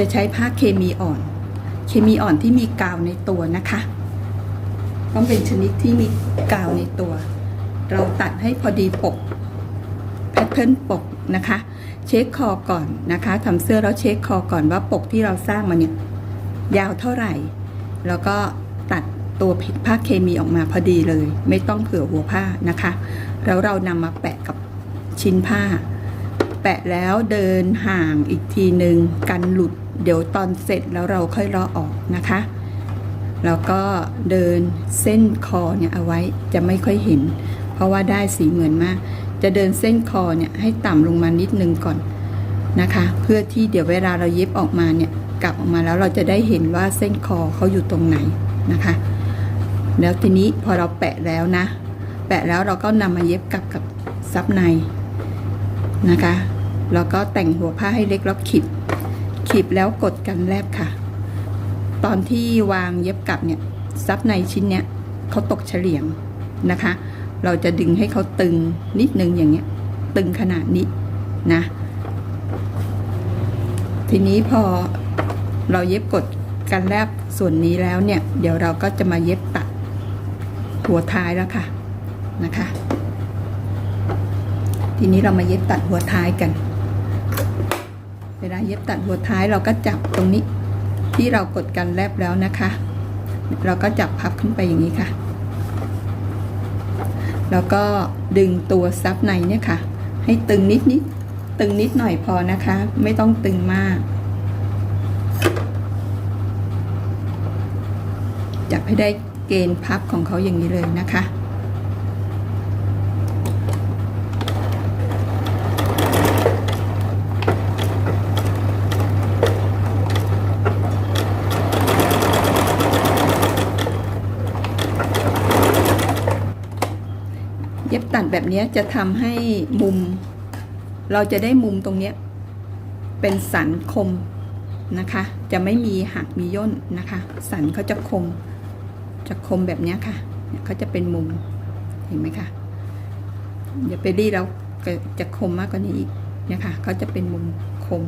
จะใช้ผ้าเคมีอ่อน เคมีอ่อนที่มีกาวในตัวนะคะ ต้องเป็นชนิดที่มีกาวในตัว เราตัดให้พอดีปกแพทเทิร์นปกนะคะ เช็คคอก่อนนะคะทำเสื้อแล้วเช็คคอก่อนว่าปกที่เราสร้างมาเนี่ยยาวเท่าไหร่ แล้วก็ตัดตัวผ้าเคมีออกมาพอดีเลย ไม่ต้องเผื่อหัวผ้านะคะ แล้วเรานำมาแปะกับชิ้นผ้า แปะแล้วเดินห่างอีกทีหนึ่งกันหลุด เดี๋ยวตอนเสร็จแล้วเราค่อยเลาะออกนะคะ แล้วก็เดินเส้นคอเนี่ยเอาไว้จะไม่ค่อยเห็น เพราะว่าได้สีเหมือนมาก จะเดินเส้นคอเนี่ยให้ต่ำลงมานิดนึงก่อนนะคะ เพื่อที่เดี๋ยวเวลาเราเย็บออกมาเนี่ยกลับออกมาแล้วเราจะได้เห็นว่าเส้นคอเขาอยู่ตรงไหนนะคะ แล้วทีนี้พอเราแปะแล้วนะ แปะแล้วเราก็นำมาเย็บกลับกับซับในนะคะ แล้วก็แต่งหัวผ้าให้เล็กแล้วขีด ขีดแล้วกดกันแลบค่ะ ตอนที่วางเย็บกลับเนี่ยซับในชิ้นเนี้ยเขาตกเฉลียงนะคะ เราจะดึงให้เขาตึงนิดนึงอย่างเงี้ย ตึงขนาดนี้นะ ทีนี้พอเราเย็บกดกันแลบส่วนนี้แล้วเนี่ย เดี๋ยวเราก็จะมาเย็บตัดหัวท้ายแล้วค่ะนะคะ ทีนี้เรามาเย็บตัดหัวท้ายกัน เวลาเย็บตัดหัวท้ายเราก็จับตรงนี้ที่เรากดกันแลบแล้วนะคะ เราก็จับพับขึ้นไปอย่างนี้ค่ะ แล้วก็ดึงตัวซับในเนี่ยค่ะ ให้ตึงนิดนิดตึงนิดหน่อยพอนะคะ ไม่ต้องตึงมาก จับให้ได้เกณฑ์พับของเขาอย่างนี้เลยนะคะ แบบนี้จะทำให้มุม เราจะได้มุมตรงนี้เป็นสันคมนะคะ จะไม่มีหักมีย่นนะคะ สันเขาจะคม จะคมแบบนี้ค่ะเนี่ยเขาจะเป็นมุมเห็นไหมคะเดี๋ยวไปรีดแล้วจะคมมากกว่านี้อีกนี่ยค่ะเขาจะเป็นมุมคม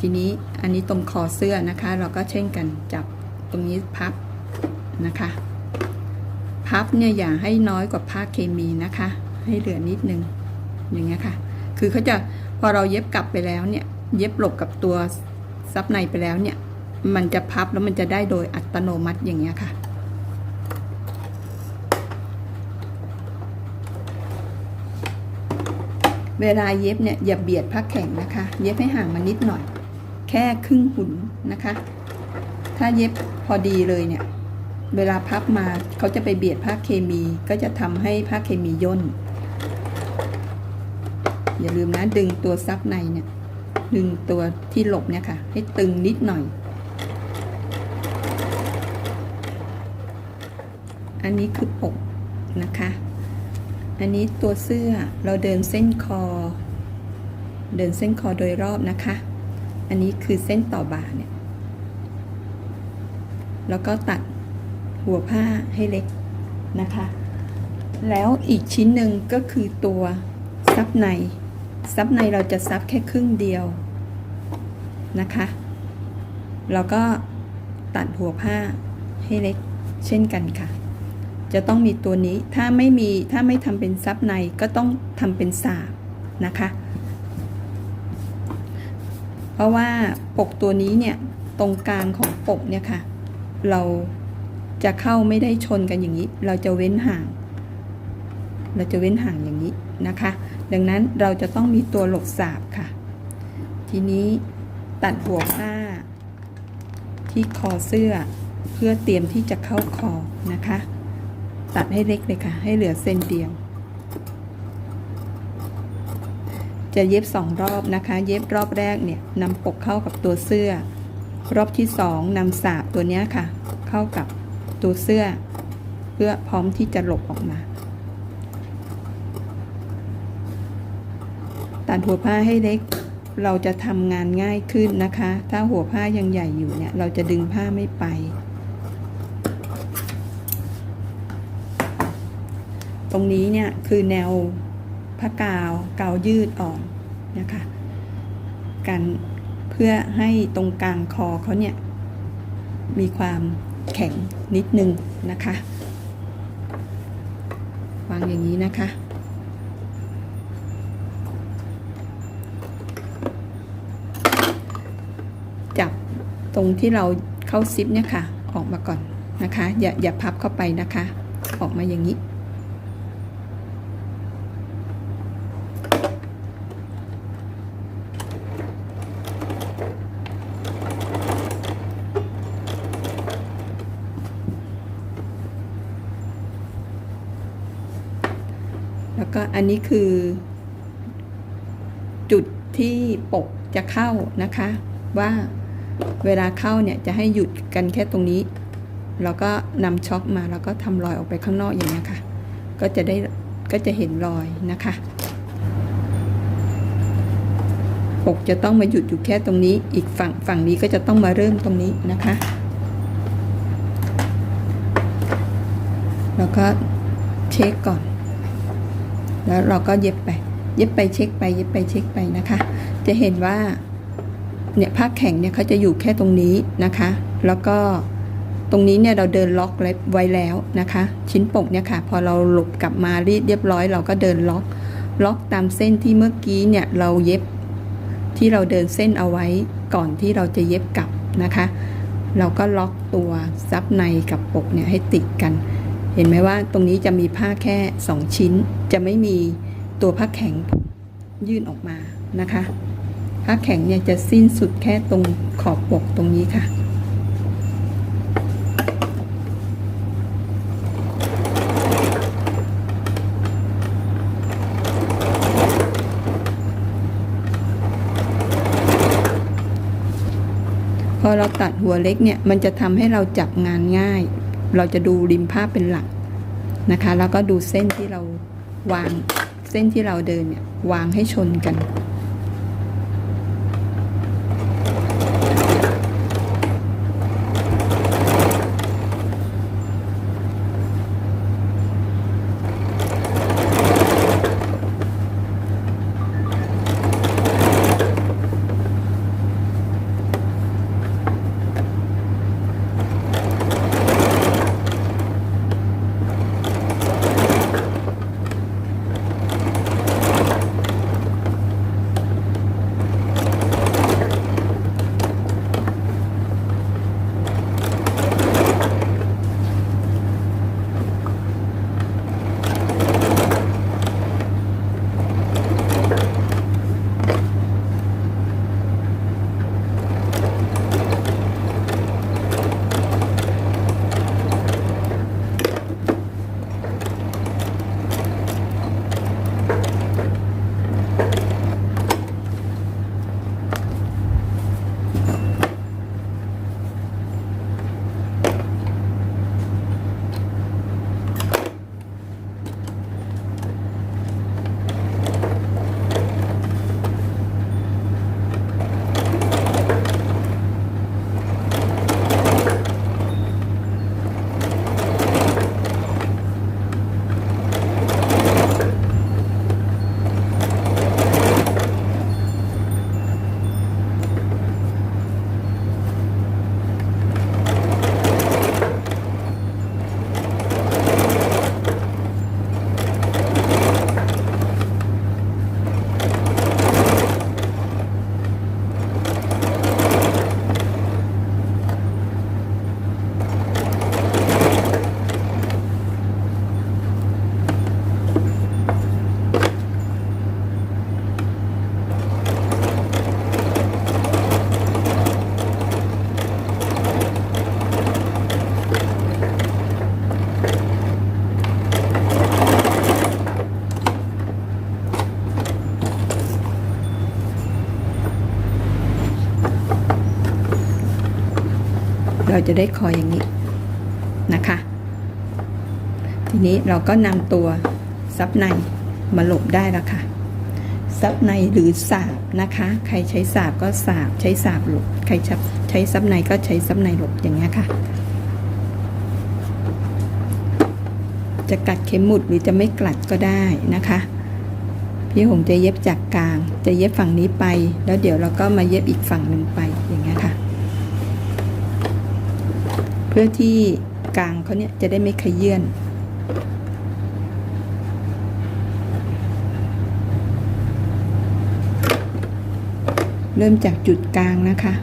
ทีนี้อันนี้ตรงคอเสื้อนะคะ เราก็เช่นกันจับตรงนี้พับนะคะ พับเนี่ยอย่าให้น้อยกว่าผ้าเคมีนะคะ ให้เหลือนิดนึงอย่างเงี้ยค่ะ คือเขาจะพอเราเย็บกลับไปแล้วเนี่ย เย็บหลบกับตัวซับในไปแล้วเนี่ย มันจะพับแล้วมันจะได้โดยอัตโนมัติอย่างเงี้ยค่ะเวลาเย็บเนี่ยอย่าเบียดผ้าแข็งนะคะ เย็บให้ห่างมานิดหน่อย แค่ครึ่งหุ่นนะคะ ถ้าเย็บพอดีเลยเนี่ย เวลาพับมาเขาจะไปเบียดผ้าเคมีก็จะทำให้ผ้าเคมีย่น อย่าลืมนะดึงตัวซับในเนี่ยดึงตัวที่หลบเนี่ยค่ะ ให้ตึงนิดหน่อย อันนี้คือปกนะคะ อันนี้ตัวเสื้อเราเดินเส้นคอ เดินเส้นคอโดยรอบนะคะ อันนี้คือเส้นต่อบ่าเนี่ย แล้วก็ตัด หัวผ้าให้เล็กนะคะ แล้วอีกชิ้นหนึ่งก็คือตัวซับในซับในเราจะซับแค่ครึ่งเดียวนะคะ เราก็ตัดหัวผ้าให้เล็กเช่นกันค่ะ จะต้องมีตัวนี้ถ้าไม่มีถ้าไม่ทำเป็นซับในก็ต้องทำเป็นสาบนะคะ เพราะว่าปกตัวนี้เนี่ยตรงกลางของปกเนี่ยค่ะ เรา จะเข้าไม่ได้ชนกันอย่างนี้ เราจะเว้นห่าง เราจะเว้นห่างอย่างนี้นะคะ ดังนั้นเราจะต้องมีตัวหลบสาบค่ะ ทีนี้ตัดหัวผ้า ที่คอเสื้อเพื่อเตรียมที่จะเข้าคอนะคะ ตัดให้เล็กเลยค่ะ ให้เหลือเส้นเดียว จะเย็บสองรอบนะคะ เย็บรอบแรกเนี่ยนำปกเข้ากับตัวเสื้อ รอบที่สองนำสาบตัวนี้ค่ะ เข้ากับ ตัวเสื้อ เพื่อพร้อมที่จะหลบออกมาตัดหัวผ้าให้เล็กเราจะทำงานง่ายขึ้นนะคะ ถ้าหัวผ้ายังใหญ่อยู่เนี่ย เราจะดึงผ้าไม่ไป ตรงนี้เนี่ยคือแนวผ้ากาวกาวยืดอ่อนนะคะกันเพื่อให้ตรงกลางคอเขาเนี่ย มีความ แข็งนิดนึงนะคะ วางอย่างนี้นะคะ จับตรงที่เราเข้าซิปเนี่ยค่ะ ออกมาก่อนนะคะ อย่าอย่าพับเข้าไปนะคะ ออกมาอย่างนี้ อันนี้คือ จุดที่ปกจะเข้านะคะ ว่าเวลาเข้าเนี่ยจะให้หยุดกันแค่ตรงนี้ แล้วก็นำช็อคมาแล้วก็ทำรอยออกไปข้างนอกอย่างนี้ค่ะ ก็จะได้ก็จะเห็นรอยนะคะ ปกจะต้องมาหยุดอยู่แค่ตรงนี้ อีกฝั่งฝั่งนี้ก็จะต้องมาเริ่มตรงนี้นะคะ แล้วก็เช็คก่อน แล้วเราก็เย็บไป เย็บไปเช็คไป เย็บไปเช็คไปนะคะ จะเห็นว่าเนี่ยผ้าแข็งเนี่ยเขาจะอยู่แค่ตรงนี้นะคะ แล้วก็ตรงนี้เนี่ยเราเดินล็อกไว้แล้วนะคะ ชิ้นปกเนี่ยค่ะ พอเราหลบกลับมารีดเรียบร้อยเราก็เดินล็อก ล็อกตามเส้นที่เมื่อกี้เนี่ยเราเย็บที่เราเดินเส้นเอาไว้ก่อนที่เราจะเย็บกลับนะคะ เราก็ล็อกตัวซับในกับปกเนี่ยให้ติดกัน เห็นไหมว่าตรงนี้จะมีผ้าแค่ 2 ชิ้น จะไม่มีตัวผ้าแข็งยื่นออกมานะคะ ผ้าแข็งเนี่ยจะสิ้นสุดแค่ตรงขอบปกตรงนี้ค่ะ พอเราตัดหัวเล็กเนี่ย มันจะทำให้เราจับงานง่าย เราจะดูริมผ้าเป็นหลักนะคะ แล้วก็ดูเส้นที่เราวางเส้นที่เราเดินเนี่ยวางให้ชนกัน เราจะได้คออย่างนี้นะคะ ทีนี้เราก็นำตัวซับในมาหลบได้แล้วค่ะซับในหรือสาบนะคะ ใครใช้สาบก็สาบใช้สาบหลบใครใช้ซับในก็ใช้ซับในหลบอย่างเงี้ยค่ะ จะกัดเข็มหมุดหรือจะไม่กัดก็ได้นะคะพี่หงจะเย็บจากกลาง จะเย็บฝั่งนี้ไป แล้วเดี๋ยวเราก็มาเย็บอีกฝั่งหนึ่งไปอย่างเงี้ยค่ะ พื่อที่กลางเขาเนี่ยจะได้ไม่ขยื่นเริ่มจากจุดกลางนะคะ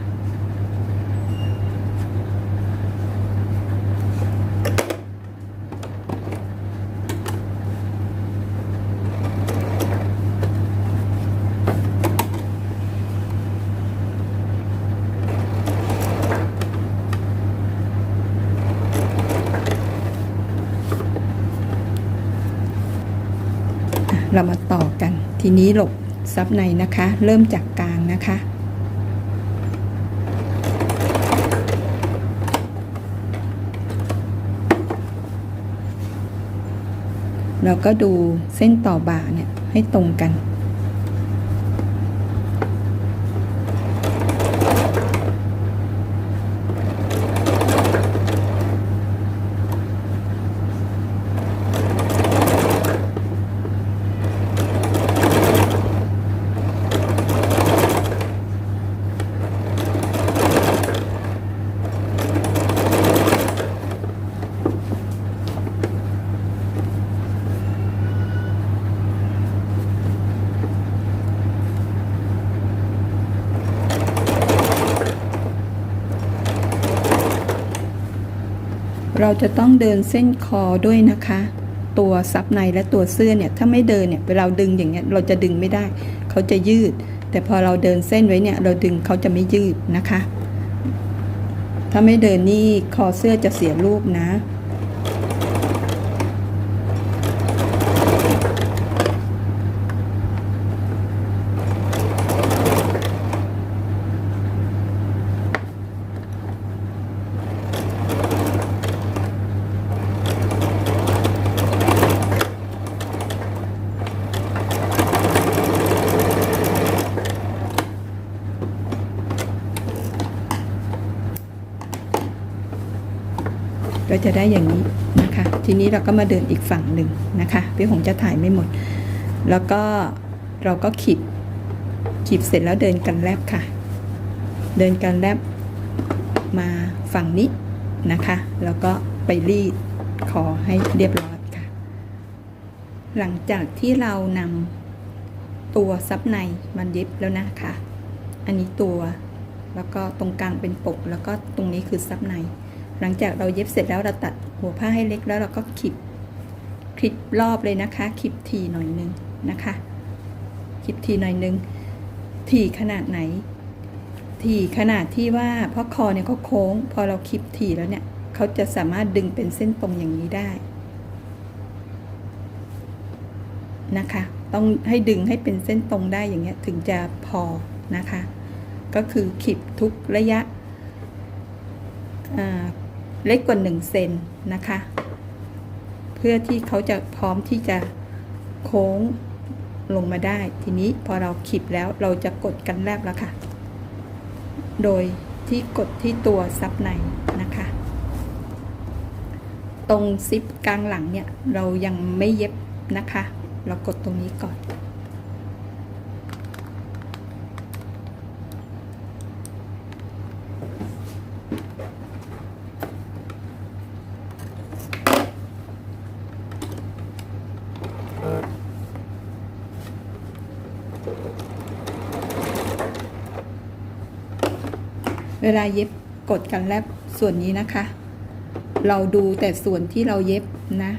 เรามาต่อกัน ทีนี้หลบซับในนะคะ เริ่มจากกลางนะคะเราก็ดูเส้นต่อบ่าเนี่ยให้ตรงกัน เราจะต้องเดินเส้นคอด้วยนะคะ ตัวซับในและตัวเสื้อเนี่ยถ้าไม่เดินเนี่ยเวลาดึงอย่างเงี้ยเราจะดึงไม่ได้ เขาจะยืด แต่พอเราเดินเส้นไว้เนี่ยเราดึงเขาจะไม่ยืดนะคะ ถ้าไม่เดินนี่คอเสื้อจะเสียรูปนะ ก็จะได้อย่างนี้นะคะ ทีนี้เราก็มาเดินอีกฝั่งหนึ่งนะคะพี่หงจะถ่ายไม่หมด แล้วก็เราก็ขีดขีดเสร็จแล้วเดินกันแลบค่ะ เดินกันแลบมาฝั่งนี้นะคะ แล้วก็ไปรีดคอให้เรียบร้อยค่ะ หลังจากที่เรานำตัวซับในมันเย็บแล้วนะคะ อันนี้ตัวแล้วก็ตรงกลางเป็นปก แล้วก็ตรงนี้คือซับใน หลังจากเราเย็บเสร็จแล้วเราตัดหัวผ้าให้เล็กแล้วเราก็คลิปคลิปรอบเลยนะคะคลิปทีหน่อยนึงนะคะคลิปทีหน่อยนึงทีขนาดไหน ทีขนาดที่ว่าเพราะคอเนี่ยเขาโค้ง พอเราคลิปทีแล้วเนี่ยเขาจะสามารถดึงเป็นเส้นตรงอย่างนี้ได้นะคะ ต้องให้ดึงให้เป็นเส้นตรงได้อย่างเงี้ยถึงจะพอนะคะ ก็คือคลิปทุกระยะอ่า เล็กกว่า 1 เซนนะคะ เพื่อที่เขาจะพร้อมที่จะโค้งลงมาได้ ทีนี้พอเราขีดแล้วเราจะกดกันแลบแล้วค่ะ โดยที่กดที่ตัวซับในนะคะ ตรงซิปกลางหลังเนี่ยเรายังไม่เย็บนะคะ เรากดตรงนี้ก่อน เวลาเย็บกดกันแลบส่วนนี้นะคะ เราดูแต่ส่วนที่เราเย็บนะ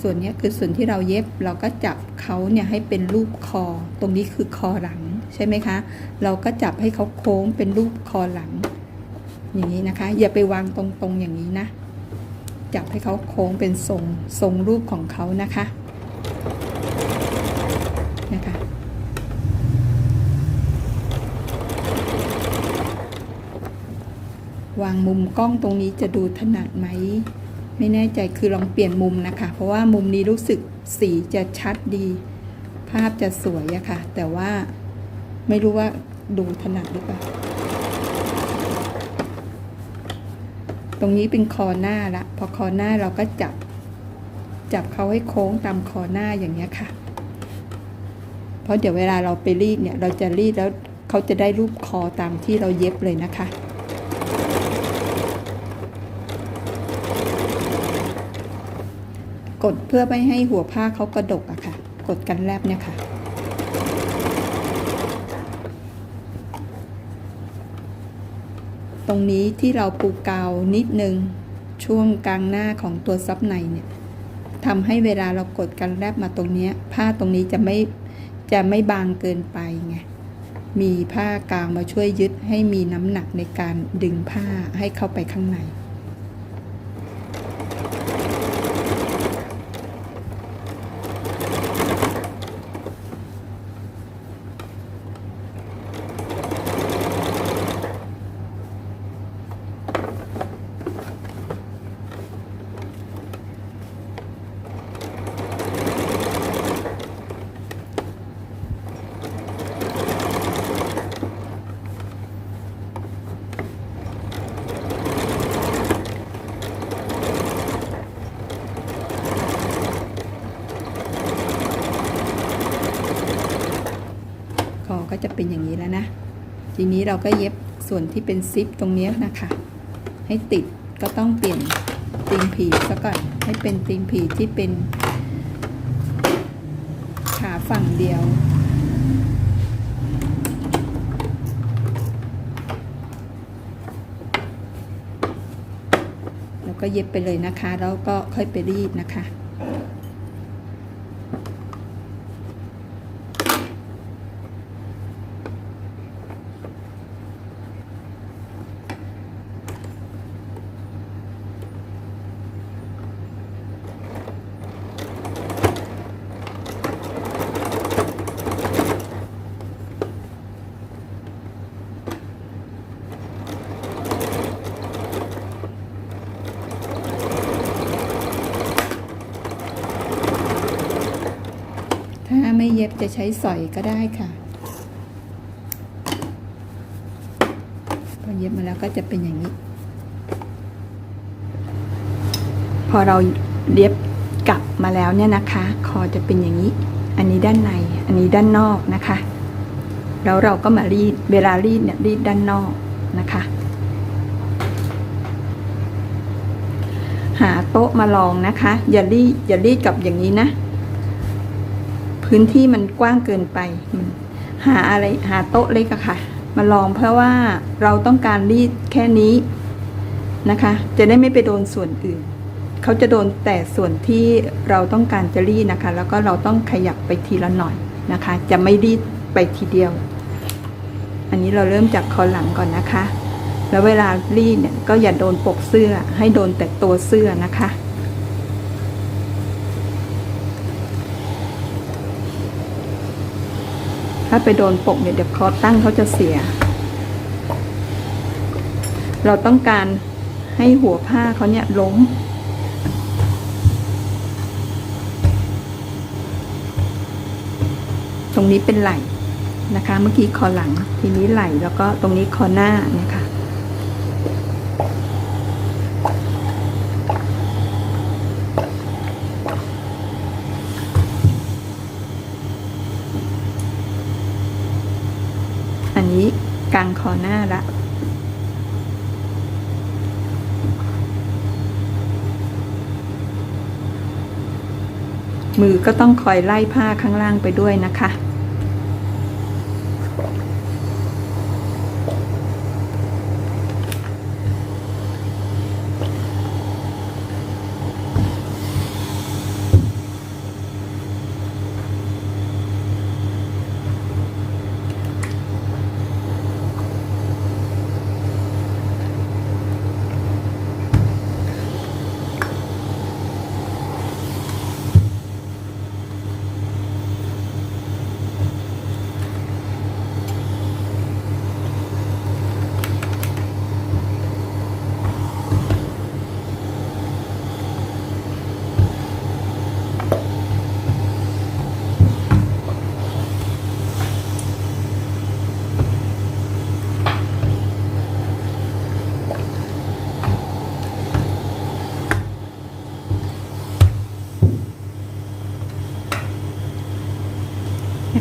ส่วนนี้คือส่วนที่เราเย็บเราก็จับเขาเนี่ยให้เป็นรูปคอ ตรงนี้คือคอหลังใช่ไหมคะ เราก็จับให้เขาโค้งเป็นรูปคอหลัง อย่างนี้นะคะ อย่าไปวางตรงๆอย่างนี้นะ จับให้เขาโค้งเป็นทรงทรงรูปของเขานะคะนะคะ วางมุมกล้องตรงนี้จะดูถนัดไหม ไม่แน่ใจคือลองเปลี่ยนมุมนะคะ เพราะว่ามุมนี้รู้สึกสีจะชัดดี ภาพจะสวยอะค่ะ แต่ว่าไม่รู้ว่าดูถนัดหรือเปล่า ตรงนี้เป็นคอหน้าละ พอคอหน้าเราก็จับ จับเขาให้โค้งตามคอหน้าอย่างเงี้ยค่ะ เพราะเดี๋ยวเวลาเราไปรีดเนี่ย เราจะรีดแล้วเขาจะได้รูปคอตามที่เราเย็บเลยนะคะ กดเพื่อไม่ให้หัวผ้าเขากระดกอะค่ะ กดกันแลบเนี่ยค่ะตรงนี้ที่เราปูกาวนิดนึงช่วงกลางหน้าของตัวซับในเนี่ยทำให้เวลาเรากดกันแลบมาตรงนี้ผ้าตรงนี้จะไม่จะไม่บางเกินไปไงมีผ้ากาวมาช่วยยึดให้มีน้ำหนักในการดึงผ้าให้เข้าไปข้างใน คอก็ จะเป็นอย่างนี้แล้วนะ ทีนี้เราก็เย็บส่วนที่เป็นซิปตรงนี้นะคะ ให้ติดก็ต้องเปลี่ยนตีนผีซะก่อนให้เป็นตีนผีที่เป็น ขาฝั่งเดียว แล้วก็เย็บไปเลยนะคะ แล้วก็ค่อยไปรีดนะคะ บจะใช้สอยก็ได้ค่ะ พอเย็บมาแล้วก็จะเป็นอย่างนี้ พอเราเย็บกลับมาแล้วเนี่ยนะคะ คอจะเป็นอย่างนี้ อันนี้ด้านใน อันนี้ด้านนอกนะคะ แล้วเราก็มารีด เวลารีดเนี่ยรีดด้านนอกนะคะ หาโต๊ะมาลองนะคะ อย่ารีดอย่ารีดกับอย่างนี้นะ พื้นที่มันกว้างเกินไป หาอะไรหาโต๊ะเล็กอะค่ะ มาลองเพราะว่าเราต้องการรีดแค่นี้นะคะ จะได้ไม่ไปโดนส่วนอื่น เขาจะโดนแต่ส่วนที่เราต้องการจะรีดนะคะ แล้วก็เราต้องขยับไปทีละหน่อยนะคะ จะไม่รีดไปทีเดียว อันนี้เราเริ่มจากคอหลังก่อนนะคะ แล้วเวลารีดเนี่ยก็อย่าโดนปกเสื้อให้โดนแต่ตัวเสื้อนะคะ ถ้าไปโดนปกเนี่ยเดี๋ยวคอตั้งเขาจะเสีย เราต้องการให้หัวผ้าเขาเนี่ยล้ม ตรงนี้เป็นไหล่นะคะ เมื่อกี้คอหลัง ทีนี้ไหล่แล้วก็ตรงนี้คอหน้าเนี่ยค่ะ อันนี้กลางคอหน้าละมือก็ต้องคอยไล่ผ้าข้างล่างไปด้วยนะคะ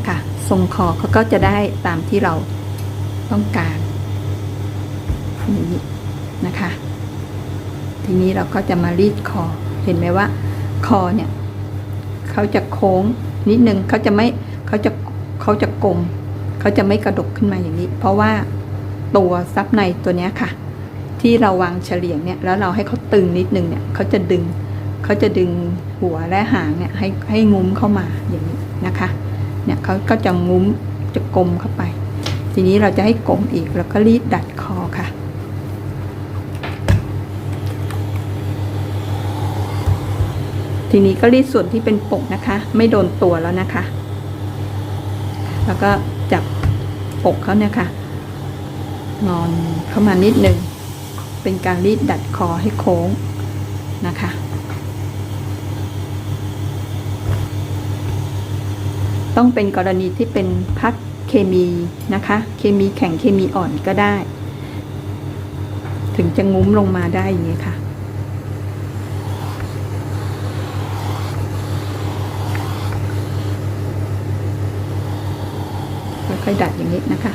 พ ท รงคอเขาก็จะได้ตามที่เราต้องการอย่างนี้นะคะ ทีนี้เราก็จะมารีดคอ เห็นไหมว่า คอเนี่ยเขาจะโค้งนิดนึงเขาจะไม่เขาจะเขาจะกลมเขาจะไม่กระดกขึ้นมาอย่างนี้ เพราะว่าตัวซับในตัวเนี้ยค่ะ ที่เราวางเฉลียงเนี่ยแล้วเราให้เขาตึงนิดนึงเนี่ยเขาจะดึงเขาจะดึงหัวและหางเนี่ยให้ให้งุ้มเข้ามาอย่างนี้นะคะ เนี่ยเขาก็จะงุ้มจะกลมเข้าไป ทีนี้เราจะให้กลมอีกแล้วก็รีดดัดคอค่ะ ทีนี้ก็รีดส่วนที่เป็นปกนะคะ ไม่โดนตัวแล้วนะคะ แล้วก็จับปกเขาเนี่ยค่ะงอนเข้ามานิดนึงเป็นการรีดดัดคอให้โค้งนะคะ ต้องเป็นกรณีที่เป็นพักเคมีนะคะ เคมีแข็งเคมีอ่อนก็ได้ ถึงจะงุ้มลงมาได้อย่างนี้ค่ะค่อยๆดัดอย่างนี้นะคะ